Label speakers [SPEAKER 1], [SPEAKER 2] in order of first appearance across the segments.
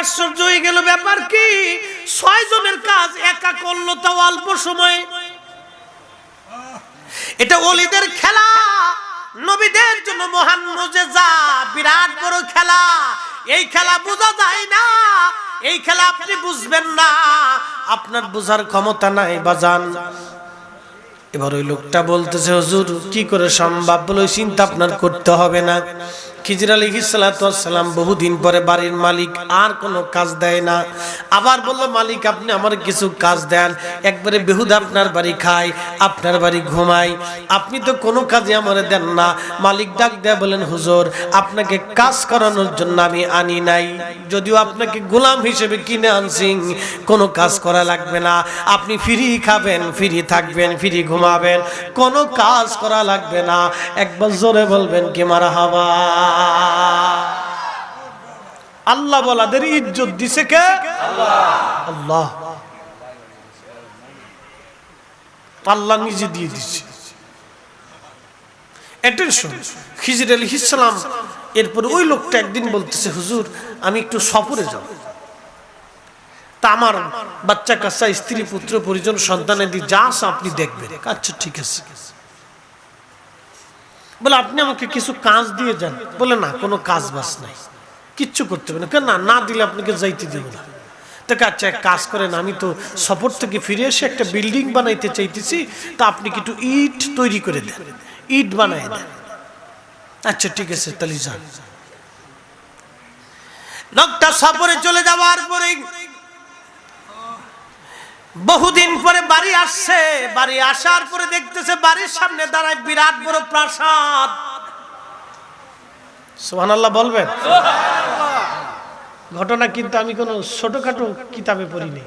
[SPEAKER 1] আশ্চর্য হয়ে গেল ব্যাপার কি? ছয় জনের কাজ একা করল তাও অল্প সময়ে। এটা অলিদের খেলা। নবীদের জন্য মহান মুজেজা বিরাট বড় খেলা। এই খেলা বোঝা যায় না। এই খেলা আপনি বুঝবেন না। আপনার বোঝার ক্ষমতা নাই, বাজান। এবার ওই লোকটা বলতেছে, হুজুর, কি করে সম্ভব? বলে চিন্তা আপনার করতে হবে না। খিজির আলী সালাম বহুদিন পরে বাড়ির মালিক আর কোনো কাজ দেয় না। আবার বলল, মালিক, আপনি আমার কিছু কাজ দেন। একবারে বেহুদা আপনার বাড়ি খাই, আপনার বাড়ি ঘুমাই। আপনি তো কোনো কাজে আমার দেন না। মালিক ডাক দেয় বলেন হুজুর, আপনাকে কাজ করানোর জন্য আমি আনি নাই। যদিও আপনাকে গোলাম হিসেবে কিনে আনছি, কোনো কাজ করা লাগবে না। আপনি ফ্রি খাবেন, ফ্রি থাকবেন, ফ্রি ঘুমাবেন, কোনো কাজ করা লাগবে না। একবার জোরে বলবেন, কি মারা হাবা? আল্লাহ বলাদের ইজ্জত দিছে কে? আল্লাহ। আল্লাহ নিজে দিয়ে দিচ্ছে অ্যাটেনশন এরপর ওই লোকটা একদিন বলতেছে, হুজুর, আমি একটু সফরে যাব। তা আমার বাচ্চা কাচ্চা, স্ত্রী, পুত্র, পরিজন সন্তানাদি যা আপনি দেখবেন। আচ্ছা ঠিক আছে। বলে, আপনি আমাকে কিছু কাজ দিয়ে যান। বলে, না, কোনো কাজ বাস নাই। কিচ্ছু করতে হবে না। না দিলে আপনাকে যাইতে দেব না। আচ্ছা এক কাজ করেন, আমি তো সফর থেকে ফিরে এসে একটা বিল্ডিং বানাইতে চাইতেছি, তা আপনি একটু ইট তৈরি করে দেন? ইট বানাই দেন। আচ্ছা ঠিক আছে, তাহলে যান। লোকটা সফরে চলে যাওয়ার পরে বহুদিন পরে বাড়ি আসছে। বাড়ি আসার পরে দেখতেছে বাড়ির সামনে দাঁড়ায় বিরাট বড় প্রাসাদ। সুবহানাল্লাহ বলবেন? ঘটনা কিন্তু আমি কোনো ছোটখাটো কিতাবে পড়িনি।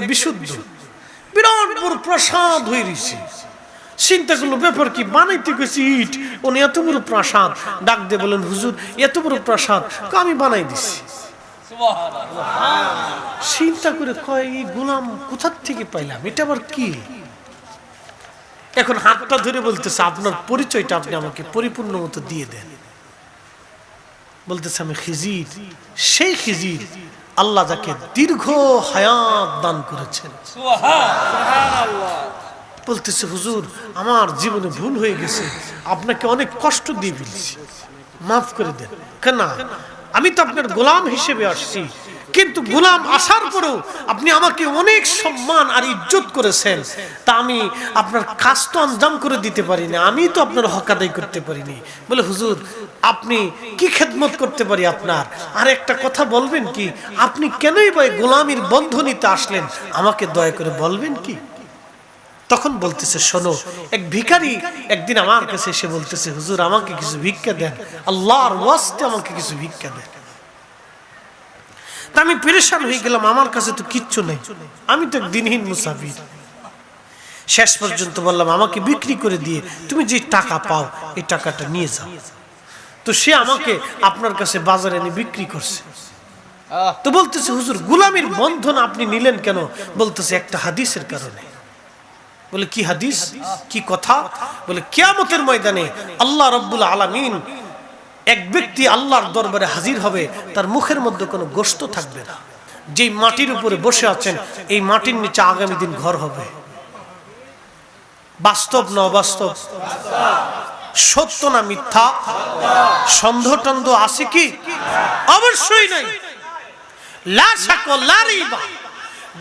[SPEAKER 1] বিশুদ্ধ। বিরাট বড় প্রাসাদ কি? বানাইতে গেছি ইট। এত বড় প্রাসাদ। ডাক বলেন হুজুর, এত বড় প্রাসাদ। আমি বানাই দিছি। চিন্তা করে কয়, এই গোলাম কোথার থেকে পাইলাম? এটা আবার কি? এখন হাতটা ধরে বলতেছে, আপনার পরিচয়টা আপনি আমাকে পরিপূর্ণ মতো দিয়ে দেন। বলতেছে, আমি খিজির। সেই খিজির আল্লাহ যাকে দীর্ঘ হায়াত দান করেছেন। বলতেছে, হুজুর, আমার জীবনে ভুল হয়ে গেছে। আপনাকে অনেক কষ্ট দিয়ে ফেলছি। মাফ করে দেন। কেন আমি তো আপনার গোলাম হিসেবে আসছি। কিন্তু গোলাম আসার পরেও আপনি আমাকে অনেক সম্মান আর ইজ্জত করেছেন। তা আমি আপনার কাজ তো আঞ্জাম করে দিতে পারি না। আমি তো আপনার হক আদায় করতে পারিনি। বলে, হুজুর, আপনি কি খেদমত করতে পারি আপনার? আর একটা কথা বলবেন কি? আপনি কেনই বা গোলামির বন্ধনীতে আসলেন? আমাকে দয়া করে বলবেন কি? তখন বলতেছে, শোনো, এক ভিখারি একদিন আমার কাছে এসে বলতেছে, হুজুর, আমাকে কিছু ভিক্ষা দেন। আল্লাহর ওয়াস্তে আমাকে কিছু ভিক্ষা দেন। তা আমি পেরেশান হয়ে গেলাম, আমার কাছে তো কিচ্ছু নেই। আমি তো দিনহীন মুসাফির। শেষ পর্যন্ত বললাম, আমাকে বিক্রি করে দিয়ে তুমি যে টাকা পাও, এই টাকাটা নিয়ে যাও। তো সে আমাকে আপনার কাছে বাজারে এনে বিক্রি করছে। তো বলতেছে, হুজুর, গুলামির বন্ধন আপনি নিলেন কেন? বলতেছে, একটা হাদিসের কারণে। বলে, কি হাদিস? কি কথা? বলে, কিয়ামতের ময়দানে আল্লাহ রব্বুল আলামিন এক ব্যক্তি আল্লাহর দরবারে হাজির হবে, তার মুখের মধ্যে কোনো গোস্ত থাকবে না। যেই মাটির উপরে বসে আছেন, এই মাটির নিচে আগামী দিন ঘর হবে। বাস্তব না অবাস্তব? সত্য না মিথ্যা? সন্দেহ টন্দ আছে কি? অবশ্যই নাই। লা শাক লা রিবা।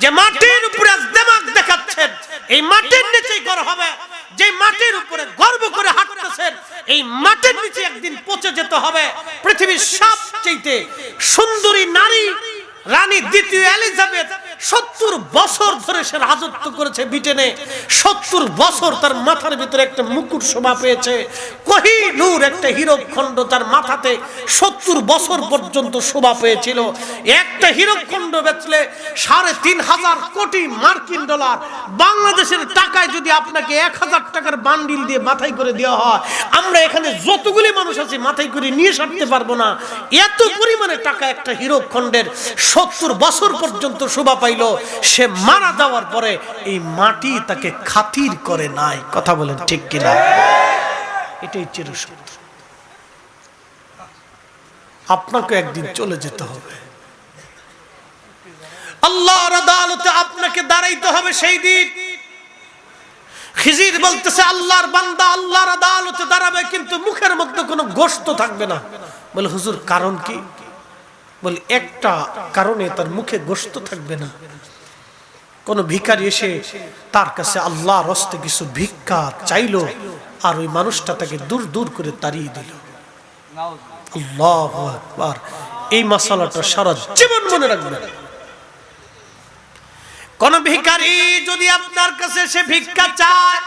[SPEAKER 1] যে মাটির উপরে দেমাক দেখাচ্ছেন, এই মাটির নিচেই ঘর হবে। যে মাটির উপরে গর্ব করে হাঁটতেছেন, এই মাটির নিচে একদিন পচে যেতে হবে। পৃথিবীর সবচেয়ে সুন্দরী নারী, রানী দ্বিতীয় এলিজাবেথ সত্তর বছর ধরে সে রাজত্ব করেছে ব্রিটেনে। সত্তর বছর তার মাথার ভিতরে একটা মুকুট শোভা পেয়েছে। কহিনুর একটা হীরক খণ্ড তার মাথাতে সত্তর বছর পর্যন্ত শোভা পেয়েছিল। একটা হীরক খণ্ড বেচলে সাড়ে তিন হাজার কোটি মার্কিন ডলার। বাংলাদেশের টাকায় যদি আপনাকে এক হাজার টাকার বান্ডিল দিয়ে মাথায় করে দেওয়া হয়, আমরা এখানে যতগুলি মানুষ আছি মাথায় করে নিয়ে সারতে পারব না। এত পরিমাণে টাকা একটা হীরক খণ্ডের সত্তর বছর পর্যন্ত শোভা পাইল, সে মারা যাওয়ার পরে এই মাটি তাকে খাতির করে নাই। কথা বলেন ঠিক কিনা? এটাই চিরসত্য। আপনাকে একদিন চলে যেতে হবে। আল্লাহর আদালতে আপনাকে দাঁড়াইতে হবে সেই দিন। মুখের মধ্যে কোনো থাকবে না। বলে, হুজুর, কারণ কি? বলে, একটা কারণে তার মুখে গোস্ত থাকবে না। কোন ভিখারি এসে তার কাছে আল্লাহ রস্তে কিছু ভিক্ষা চাইলো আর ওই মানুষটা তাকে দূর দূর করে তাড়িয়ে দিল। এই মশালাটা সারা জীবন মনে রাখবেন। কোন ভিখারি যদি আপনার কাছে সে ভিক্ষা চায়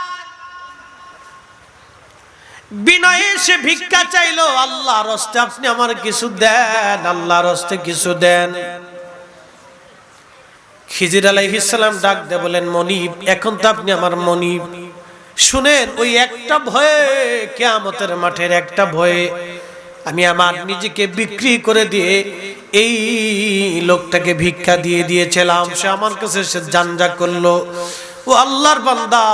[SPEAKER 1] বিনয়ে সে ভিক্ষা চাইলো, আল্লাহ রস্তে আপনি আমার কিছু দেন, আল্লাহ রস্তে কিছু দেন। খিজির আলাইহিসাল্লাম ডাক দে বলেন, মনিব, এখন তো আপনি আমার মনিব। শুনেন, ওই একটা ভয়ে, কেয়ামতের মাঠের একটা ভয়ে আমি আমার নিজেকে বিক্রি করে দিয়ে এই লোকটাকে ভিক্ষা দিয়ে দিয়েছিলাম। সে আমার কাছে সে জানজা করল। ও আল্লাহর বান্দা,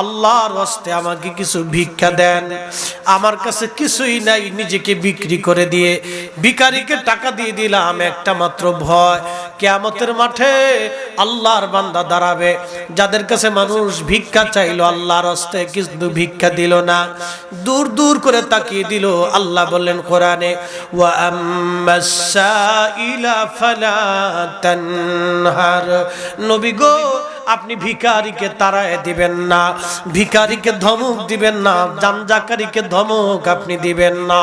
[SPEAKER 1] আল্লাহর হস্তে আমাকে কিছু ভিক্ষা দেন। আমার কাছে কিছুই নাই, নিজেকে বিক্রি করে দিয়ে। ভিকারিকে টাকা দিয়ে দিলাম, একটা মাত্র ভয়। কেয়ামতের মাঠে আল্লাহর বান্দা দাঁড়াবে। যাদের কাছে মানুষ ভিক্ষা চাইলো, আল্লাহর হস্তে কিন্তু ভিক্ষা দিল না। দূর দূর করে তাকিয়ে দিল, আল্লাহ বললেন, কোরআনে নবী গো আপনি ভিকারিকে তারায় দিবেন না ভিকারিকে ধমক দিবেন না জানজাকারীকে ধমক আপনি দিবেন না।